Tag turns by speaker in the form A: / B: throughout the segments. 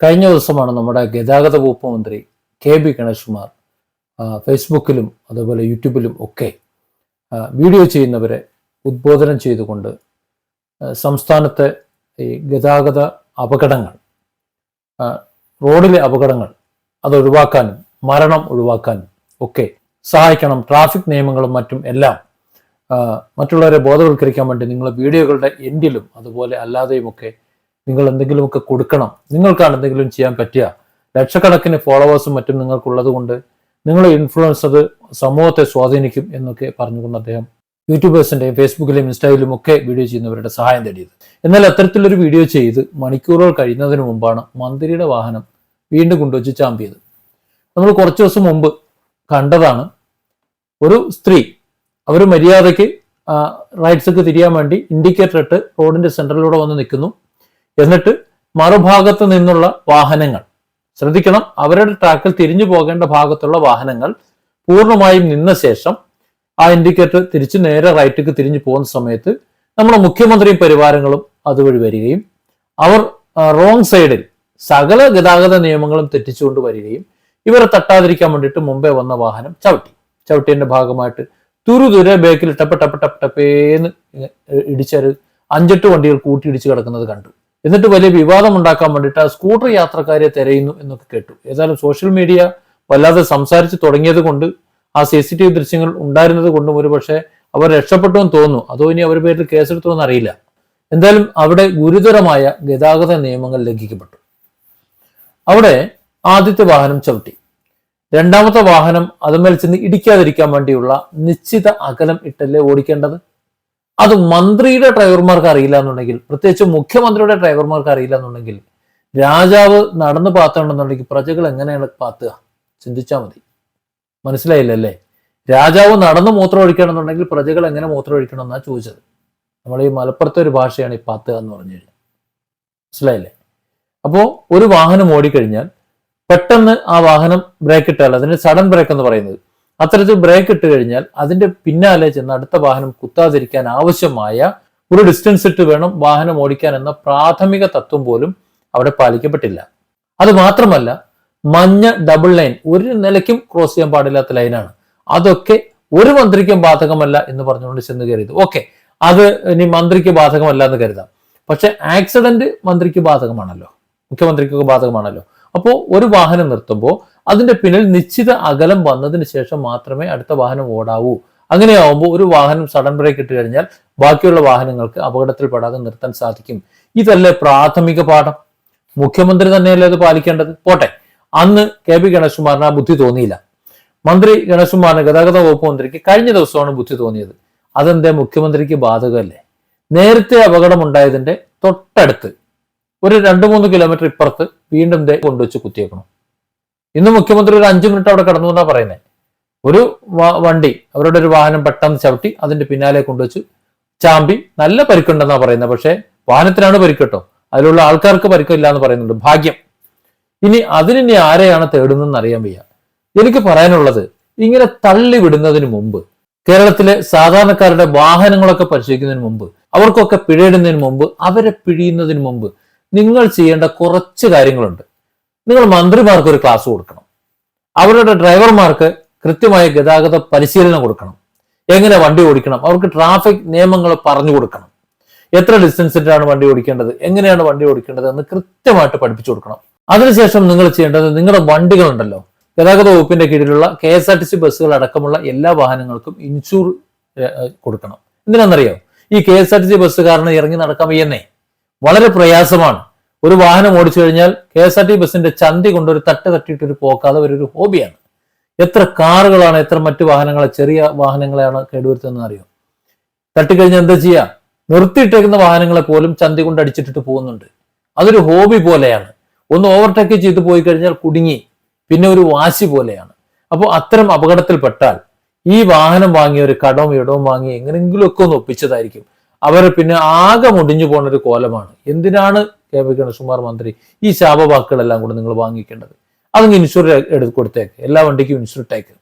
A: കഴിഞ്ഞ ദിവസമാണ് നമ്മുടെ ഗതാഗത വകുപ്പ് മന്ത്രി കെ ബി ഗണേഷ് കുമാർ ഫേസ്ബുക്കിലും അതുപോലെ യൂട്യൂബിലും ഒക്കെ വീഡിയോ ചെയ്യുന്നവരെ ഉദ്ബോധനം ചെയ്തുകൊണ്ട് സംസ്ഥാനത്തെ ഈ ഗതാഗത അപകടങ്ങൾ റോഡിലെ അപകടങ്ങൾ അത് ഒഴിവാക്കാനും മരണം ഒഴിവാക്കാനും ഒക്കെ സഹായിക്കണം. ട്രാഫിക് നിയമങ്ങളും മറ്റും എല്ലാം മറ്റുള്ളവരെ ബോധവൽക്കരിക്കാൻ വേണ്ടി നിങ്ങൾ വീഡിയോകളുടെ എൻഡിലും അതുപോലെ അല്ലാതെയുമൊക്കെ നിങ്ങൾ എന്തെങ്കിലുമൊക്കെ കൊടുക്കണം. നിങ്ങൾക്കാണ് എന്തെങ്കിലും ചെയ്യാൻ പറ്റുക. ലക്ഷക്കണക്കിന് ഫോളോവേഴ്സും മറ്റും നിങ്ങൾക്കുള്ളത് കൊണ്ട് നിങ്ങളെ ഇൻഫ്ലുവൻസ് അത് സമൂഹത്തെ സ്വാധീനിക്കും എന്നൊക്കെ പറഞ്ഞുകൊണ്ട് അദ്ദേഹം യൂട്യൂബേഴ്സിന്റെയും ഫേസ്ബുക്കിലെയും ഇൻസ്റ്റയിലും ഒക്കെ വീഡിയോ ചെയ്യുന്നവരുടെ സഹായം തേടിയത്. എന്നാൽ അത്തരത്തിലൊരു വീഡിയോ ചെയ്ത് മണിക്കൂറുകൾ കഴിയുന്നതിന് മുമ്പാണ് മന്ത്രിയുടെ വാഹനം വീണ്ടും കൊണ്ടുവച്ച് ചാമ്പിയത്. നമ്മൾ കുറച്ച് ദിവസം മുമ്പ് കണ്ടതാണ് ഒരു സ്ത്രീ അവർ മര്യാദയ്ക്ക് റൈറ്റ്സൊക്കെ തിരിയാൻ വേണ്ടി ഇൻഡിക്കേറ്റർ ഇട്ട് റോഡിന്റെ സെന്ററിലൂടെ വന്ന് നിൽക്കുന്നു. എന്നിട്ട് മറുഭാഗത്ത് നിന്നുള്ള വാഹനങ്ങൾ. ശ്രദ്ധിക്കണം അവരുടെ ട്രാക്കിൽ തിരിഞ്ഞു പോകേണ്ട ഭാഗത്തുള്ള വാഹനങ്ങൾ പൂർണമായും നിന്ന ശേഷം ആ ഇൻഡിക്കേറ്റർ തിരിച്ച് നേരെ റൈറ്റിക്ക് തിരിഞ്ഞു പോകുന്ന സമയത്ത് നമ്മുടെ മുഖ്യമന്ത്രിയും പരിവാരങ്ങളും അതുവഴി വരികയും അവർ റോങ് സൈഡിൽ സകല ഗതാഗത നിയമങ്ങളും തെറ്റിച്ചുകൊണ്ട് വരികയും ഇവരെ തട്ടാതിരിക്കാൻ വേണ്ടിയിട്ട് മുമ്പേ വന്ന വാഹനം ചവിട്ടി. ചവിട്ടിയതിന്റെ ഭാഗമായിട്ട് തുരുതുരെ ബേക്കിൽ ടപ്പ ടപ്പ ടപ്പ ടപ്പേന്ന് ഇടിച്ചൊരു അഞ്ചെട്ട് വണ്ടികൾ കൂട്ടിയിടിച്ച് കിടക്കുന്നത് കണ്ടു. എന്നിട്ട് വലിയ വിവാദം ഉണ്ടാക്കാൻ വേണ്ടിയിട്ട് ആ സ്കൂട്ടർ യാത്രക്കാരെ തിരയുന്നു എന്നൊക്കെ കേട്ടു. ഏതായാലും സോഷ്യൽ മീഡിയ വല്ലാതെ സംസാരിച്ച് തുടങ്ങിയത് കൊണ്ട് ആ സി സി ടി വി ദൃശ്യങ്ങൾ ഉണ്ടായിരുന്നത് കൊണ്ടും ഒരു പക്ഷേ അവർ രക്ഷപ്പെട്ടു എന്ന് തോന്നുന്നു. അതോ ഇനി അവരുടെ പേരിൽ കേസെടുത്തു എന്നറിയില്ല എന്തായാലും അവിടെ ഗുരുതരമായ ഗതാഗത നിയമങ്ങൾ ലംഘിക്കപ്പെട്ടു. അവിടെ ആദ്യത്തെ വാഹനം ചവിട്ടി. രണ്ടാമത്തെ വാഹനം അതുമേൽ ചെന്ന് ഇടിക്കാതിരിക്കാൻ വേണ്ടിയുള്ള നിശ്ചിത അകലം ഇട്ടല്ലേ ഓടിക്കേണ്ടത്? അത് മന്ത്രിയുടെ ഡ്രൈവർമാർക്ക് അറിയില്ല എന്നുണ്ടെങ്കിൽ പ്രത്യേകിച്ച് മുഖ്യമന്ത്രിയുടെ ഡ്രൈവർമാർക്ക് അറിയില്ല എന്നുണ്ടെങ്കിൽ രാജാവ് നടന്നു പാത്തുണ്ടെന്നുണ്ടെങ്കിൽ പ്രജകൾ എങ്ങനെയാണ് പാത്തുക? ചിന്തിച്ചാൽ മതി. മനസ്സിലായില്ലല്ലേ? രാജാവ് നടന്ന് മൂത്രം ഒഴിക്കണമെന്നുണ്ടെങ്കിൽ പ്രജകൾ എങ്ങനെ മൂത്രം ഒഴിക്കണം എന്നാ ചോദിച്ചത്. നമ്മൾ ഈ മലപ്പുറത്തെ ഒരു ഭാഷയാണ് ഈ പാത്തുക എന്ന് പറഞ്ഞു കഴിഞ്ഞാൽ. മനസ്സിലായില്ലേ? അപ്പോൾ ഒരു വാഹനം ഓടിക്കഴിഞ്ഞാൽ പെട്ടെന്ന് ആ വാഹനം ബ്രേക്ക് ഇട്ടാൽ അതിന് സഡൻ ബ്രേക്ക് എന്ന് പറയുന്നത് അത്തരത്തിൽ ബ്രേക്ക് ഇട്ട് കഴിഞ്ഞാൽ അതിന്റെ പിന്നാലെ ചെന്ന് അടുത്ത വാഹനം കുത്താതിരിക്കാൻ ആവശ്യമായ ഒരു ഡിസ്റ്റൻസ് ഇട്ട് വേണം വാഹനം ഓടിക്കാൻ എന്ന പ്രാഥമിക തത്വം പോലും അവിടെ പാലിക്കപ്പെട്ടില്ല. അത് മാത്രമല്ല മഞ്ഞ ഡബിൾ ലൈൻ ഒരു നിലയ്ക്കും ക്രോസ് ചെയ്യാൻ പാടില്ലാത്ത ലൈനാണ് അതൊക്കെ ഒരു മന്ത്രിക്കും ബാധകമല്ല എന്ന് പറഞ്ഞുകൊണ്ട് ചെന്ന് കയറിയത്. ഓക്കെ അത് ഇനി മന്ത്രിക്ക് ബാധകമല്ല എന്ന് കരുതാം. പക്ഷെ ആക്സിഡന്റ് മന്ത്രിക്ക് ബാധകമാണല്ലോ. മുഖ്യമന്ത്രിക്കൊക്കെ ബാധകമാണല്ലോ. അപ്പോൾ ഒരു വാഹനം നിർത്തുമ്പോൾ അതിന്റെ പിന്നിൽ നിശ്ചിത അകലം വന്നതിന് ശേഷം മാത്രമേ അടുത്ത വാഹനം ഓടാവൂ. അങ്ങനെയാവുമ്പോൾ ഒരു വാഹനം സഡൻ ബ്രേക്ക് ഇട്ട് കഴിഞ്ഞാൽ ബാക്കിയുള്ള വാഹനങ്ങൾക്ക് അപകടത്തിൽപ്പെടാതെ നിർത്താൻ സാധിക്കും. ഇതല്ലേ പ്രാഥമിക പാഠം? മുഖ്യമന്ത്രി തന്നെയല്ലേ അത് പാലിക്കേണ്ടത്? പോട്ടെ. അന്ന് കെ പി ഗണേഷ് കുമാറിന് ആ ബുദ്ധി തോന്നിയില്ല. മന്ത്രി ഗണേഷ് കുമാറിന് ഗതാഗത വകുപ്പ് മന്ത്രിക്ക് കഴിഞ്ഞ ദിവസമാണ് ബുദ്ധി തോന്നിയത്. അതെന്തേ മുഖ്യമന്ത്രിക്ക് ബാധകമല്ലേ? നേരത്തെ അപകടം ഉണ്ടായതിന്റെ തൊട്ടടുത്ത് ഒരു രണ്ട് മൂന്ന് കിലോമീറ്റർ ഇപ്പുറത്ത് വീണ്ടും ദേ കൊണ്ടുവച്ച് കുത്തിയേക്കണം. ഇന്ന് മുഖ്യമന്ത്രി ഒരു അഞ്ചു മിനിറ്റ് അവിടെ കടന്നു എന്നാ പറയുന്നത് ഒരു വണ്ടി അവരുടെ ഒരു വാഹനം പെട്ടെന്ന് ചവിട്ടി അതിന്റെ പിന്നാലെ കൊണ്ടുവച്ച് ചാമ്പി നല്ല പരിക്കുണ്ടെന്നാ പറയുന്നത് പക്ഷേ വാഹനത്തിനാണ് പരിക്കട്ടോ. അതിലുള്ള ആൾക്കാർക്ക് പരിക്കില്ല എന്ന് പറയുന്നുണ്ട്. ഭാഗ്യം. ഇനി അതിനി ആരെയാണ് തേടുന്നതെന്ന് അറിയാൻ വയ്യ. എനിക്ക് പറയാനുള്ളത് ഇങ്ങനെ തള്ളി വിടുന്നതിന് മുമ്പ് കേരളത്തിലെ സാധാരണക്കാരുടെ വാഹനങ്ങളൊക്കെ പരിശോധിക്കുന്നതിന് മുമ്പ് അവർക്കൊക്കെ പിഴയിടുന്നതിന് മുമ്പ് അവരെ പിഴിയുന്നതിന് മുമ്പ് നിങ്ങൾ ചെയ്യേണ്ട കുറച്ച് കാര്യങ്ങളുണ്ട്. നിങ്ങൾ മന്ത്രിമാർക്ക് ഒരു ക്ലാസ് കൊടുക്കണം. അവരുടെ ഡ്രൈവർമാർക്ക് കൃത്യമായ ഗതാഗത പരിശീലനം കൊടുക്കണം. എങ്ങനെ വണ്ടി ഓടിക്കണം? അവർക്ക് ട്രാഫിക് നിയമങ്ങൾ പറഞ്ഞു കൊടുക്കണം. എത്ര ഡിസ്റ്റൻസിലാണ് വണ്ടി ഓടിക്കേണ്ടത്? എങ്ങനെയാണ് വണ്ടി ഓടിക്കേണ്ടത് എന്ന് കൃത്യമായിട്ട് പഠിപ്പിച്ചു കൊടുക്കണം. അതിനുശേഷം നിങ്ങൾ ചെയ്യേണ്ടത് നിങ്ങളുടെ വണ്ടികളുണ്ടല്ലോ. ഗതാഗത വകുപ്പിന്റെ കീഴിലുള്ള K S R T C ബസ്സുകൾ അടക്കമുള്ള എല്ലാ വാഹനങ്ങൾക്കും ഇൻഷൂർ കൊടുക്കണം. എന്തിനാണെന്നറിയോ? ഈ K S R T C ബസ്സുകാരന് ഇറങ്ങി നടക്കാൻ വയ്യെന്നേ. വളരെ പ്രയാസമാണ്. ഒരു വാഹനം ഓടിച്ചു കഴിഞ്ഞാൽ കെ എസ് ആർ ടി ബസ്സിന്റെ ചന്തി കൊണ്ട് ഒരു തട്ട് തട്ടിയിട്ട് ഒരു പോക്കാതെ ഒരു ഹോബിയാണ്. എത്ര കാറുകളാണ് എത്ര മറ്റു വാഹനങ്ങളെ ചെറിയ വാഹനങ്ങളെയാണ് കേടുവരുത്തുന്നത് അറിയോ? തട്ടിക്കഴിഞ്ഞാൽ എന്താ ചെയ്യുക നിർത്തിയിട്ടേക്കുന്ന വാഹനങ്ങളെ പോലും ചന്തി കൊണ്ട് അടിച്ചിട്ടിട്ട് പോകുന്നുണ്ട്. അതൊരു ഹോബി പോലെയാണ്. ഒന്ന് ഓവർടേക്ക് ചെയ്ത് പോയി കഴിഞ്ഞാൽ കുടുങ്ങി പിന്നെ ഒരു വാശി പോലെയാണ്. അപ്പോൾ അത്തരം അപകടത്തിൽപ്പെട്ടാൽ ഈ വാഹനം വാങ്ങിയ ഒരു കടവും ഇടവും വാങ്ങി എങ്ങനെങ്കിലുമൊക്കെ ഒന്ന് ഒപ്പിച്ചതായിരിക്കും. അവർ പിന്നെ ആകെ മുടിഞ്ഞു ഒരു കോലമാണ്. എന്തിനാണ് കെ ഗണേഷ്കുമാർ മന്ത്രി ഈ ശാപവാക്കുകളെല്ലാം കൂടെ നിങ്ങൾ വാങ്ങിക്കേണ്ടത്. അതങ്ങ് ഇൻഷുർ എടുത്ത് കൊടുത്തേക്ക്. എല്ലാ വണ്ടിക്കും ഇൻഷുർ ടേക്ക്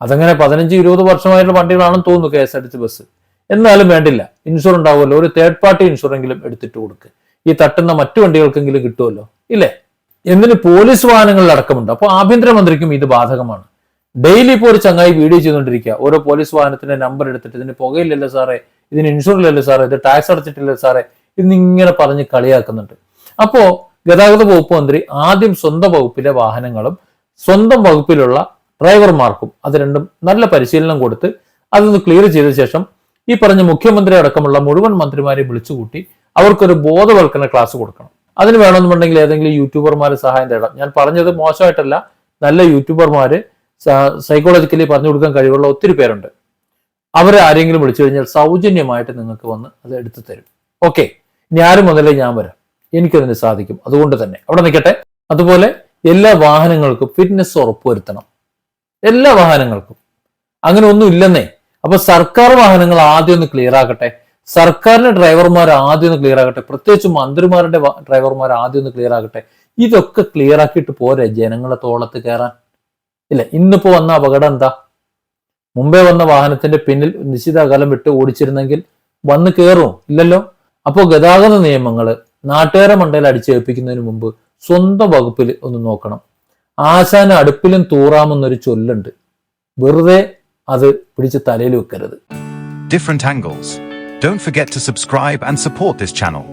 A: അതങ്ങനെ പതിനഞ്ച് ഇരുപത് വർഷമായിട്ടുള്ള വണ്ടികളാണെന്ന് തോന്നുന്നു K S R T C bus. എന്നാലും വേണ്ടില്ല. ഇൻഷുർ ഉണ്ടാവുമല്ലോ. ഒരു തേർഡ് പാർട്ടി ഇൻഷുറെങ്കിലും എടുത്തിട്ട് കൊടുക്ക്. ഈ തട്ടുന്ന മറ്റു വണ്ടികൾക്കെങ്കിലും കിട്ടുമല്ലോ. ഇല്ലേ? എന്തിന് പോലീസ് വാഹനങ്ങളിൽ അടക്കമുണ്ട്. അപ്പോൾ ആഭ്യന്തരമന്ത്രിക്കും ഇത് ബാധകമാണ്. ഡെയിലി ഇപ്പോൾ ഒരു ചങ്ങായി വീഡിയോ ചെയ്തുകൊണ്ടിരിക്കുക. ഓരോ പോലീസ് വാഹനത്തിന്റെ നമ്പർ എടുത്തിട്ട് ഇതിന് പുകയില്ലല്ലോ സാറേ. ഇതിന് ഇൻഷുറില്ലല്ലോ സാറേ. ഇത് ടാക്സ് അടച്ചിട്ടില്ല സാറേ. ഇന്നിങ്ങനെ പറഞ്ഞ് കളിയാക്കുന്നുണ്ട്. അപ്പോ ഗതാഗത വകുപ്പ് മന്ത്രി ആദ്യം സ്വന്തം വകുപ്പിലെ വാഹനങ്ങളും സ്വന്തം വകുപ്പിലുള്ള ഡ്രൈവർമാർക്കും അത് രണ്ടും നല്ല പരിശീലനം കൊടുത്ത് അതൊന്ന് ക്ലിയർ ചെയ്ത ശേഷം ഈ പറഞ്ഞ മുഖ്യമന്ത്രി അടക്കമുള്ള മുഴുവൻ മന്ത്രിമാരെ വിളിച്ചുകൂട്ടി അവർക്കൊരു ബോധവൽക്കരണ ക്ലാസ് കൊടുക്കണം. അതിന് വേണമെന്നുണ്ടെങ്കിൽ ഏതെങ്കിലും യൂട്യൂബർമാരെ സഹായം തേടാം. ഞാൻ പറഞ്ഞത് മോശമായിട്ടല്ല. നല്ല യൂട്യൂബർമാര് സൈക്കോളജിക്കലി പറഞ്ഞു കൊടുക്കാൻ കഴിവുള്ള ഒത്തിരി പേരുണ്ട്. അവരെ ആരെങ്കിലും വിളിച്ചു കഴിഞ്ഞാൽ സൗജന്യമായിട്ട് നിങ്ങൾക്ക് വന്ന് അത് എടുത്തു തരും. ഓക്കെ ഇനി വന്നില്ല ഞാൻ വരാം. എനിക്കതിന് സാധിക്കും. അതുകൊണ്ട് തന്നെ അവിടെ നിൽക്കട്ടെ. അതുപോലെ എല്ലാ വാഹനങ്ങൾക്കും ഫിറ്റ്നസ് ഉറപ്പുവരുത്തണം എല്ലാ വാഹനങ്ങൾക്കും. അങ്ങനെ ഒന്നും ഇല്ലെന്നേ. അപ്പൊ സർക്കാർ വാഹനങ്ങൾ ആദ്യം ഒന്ന് ക്ലിയർ ആക്കട്ടെ. സർക്കാരിന്റെ ഡ്രൈവർമാർ ആദ്യം ഒന്ന് ക്ലിയർ ആക്കട്ടെ. പ്രത്യേകിച്ച് മന്ത്രിമാരുടെ ഡ്രൈവർമാർ ആദ്യം ഒന്ന് ക്ലിയർ ആക്കട്ടെ. ഇതൊക്കെ ക്ലിയർ ആക്കിയിട്ട് പോരെ ജനങ്ങളെ തോളത്ത് കയറാൻ. ഇല്ല ഇന്നിപ്പോ വന്ന അപകടം എന്താ? മുമ്പേ വന്ന വാഹനത്തിന്റെ പിന്നിൽ നിശ്ചിത അകലം വിട്ട് ഓടിച്ചിരുന്നെങ്കിൽ വന്ന് കയറും ഇല്ലല്ലോ? അപ്പോൾ ഗതാഗത നിയമങ്ങൾ നാട്ടുകാരെ മണ്ടയിൽ അടിച്ചേൽപ്പിക്കുന്നതിന് മുമ്പ് സ്വന്തം വകുപ്പിൽ ഒന്ന് നോക്കണം ആശാന അടുപ്പിലും തൂറാമെന്നൊരു ചൊല്ലുണ്ട് വെറുതെ അത് പിടിച്ച് തലയിൽ വെക്കരുത്
B: different angles. Don't forget to subscribe and support this channel.